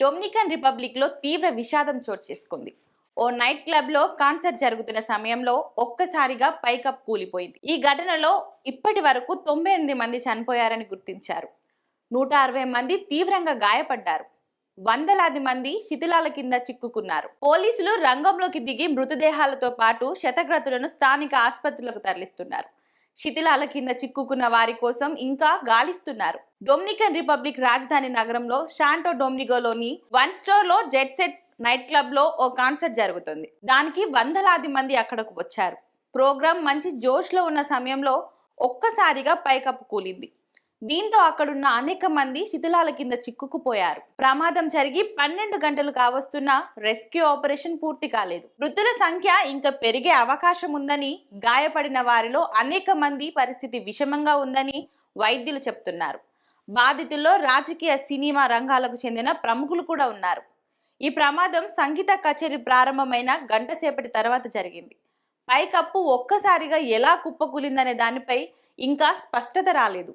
Dominican రిపబ్లిక్లో తీవ్ర విషాదం చోటు చేసుకుంది. ఓ నైట్ క్లబ్లో కాన్సర్ట్ జరుగుతున్న సమయంలో ఒక్కసారిగా పైకప్ కూలిపోయింది. ఈ ఘటనలో ఇప్పటి వరకు తొంభై ఎనిమిది మంది చనిపోయారని గుర్తించారు. నూట అరవై మంది తీవ్రంగా గాయపడ్డారు. వందలాది మంది శిథిలాల కింద చిక్కుకున్నారు. పోలీసులు రంగంలోకి దిగి మృతదేహాలతో పాటు శతగ్రతులను స్థానిక ఆసుపత్రులకు తరలిస్తున్నారు. శిథిలాల కింద చిక్కుకున్న వారి కోసం ఇంకా గాలిస్తున్నారు. డొమినికన్ రిపబ్లిక్ రాజధాని నగరంలో శాంటో డొమినిగోలోని వన్ స్టోర్లో జెట్ సెట్ నైట్ క్లబ్లో ఓ కాన్సర్ట్ జరుగుతుంది. దానికి వందలాది మంది అక్కడకు వచ్చారు. ప్రోగ్రాం మంచి జోష్లో ఉన్న సమయంలో ఒక్కసారిగా పైకప్పు కూలింది. దీంతో అక్కడున్న అనేక మంది శిథిలాల కింద చిక్కుకుపోయారు. ప్రమాదం జరిగి పన్నెండు గంటలు కావస్తున్న రెస్క్యూ ఆపరేషన్ పూర్తి కాలేదు. మృతుల సంఖ్య ఇంకా పెరిగే అవకాశం ఉందని గాయపడిన వారిలో అనేక మంది పరిస్థితి విషమంగా ఉందని వైద్యులు చెప్తున్నారు. బాధితుల్లో రాజకీయ సినిమా రంగాలకు చెందిన ప్రముఖులు కూడా ఉన్నారు. ఈ ప్రమాదం సంగీత కచేరీ ప్రారంభమైన గంట సేపటి తర్వాత జరిగింది. పైకప్పు ఒక్కసారిగా ఎలా కుప్పకూలిందనే దానిపై ఇంకా స్పష్టత రాలేదు.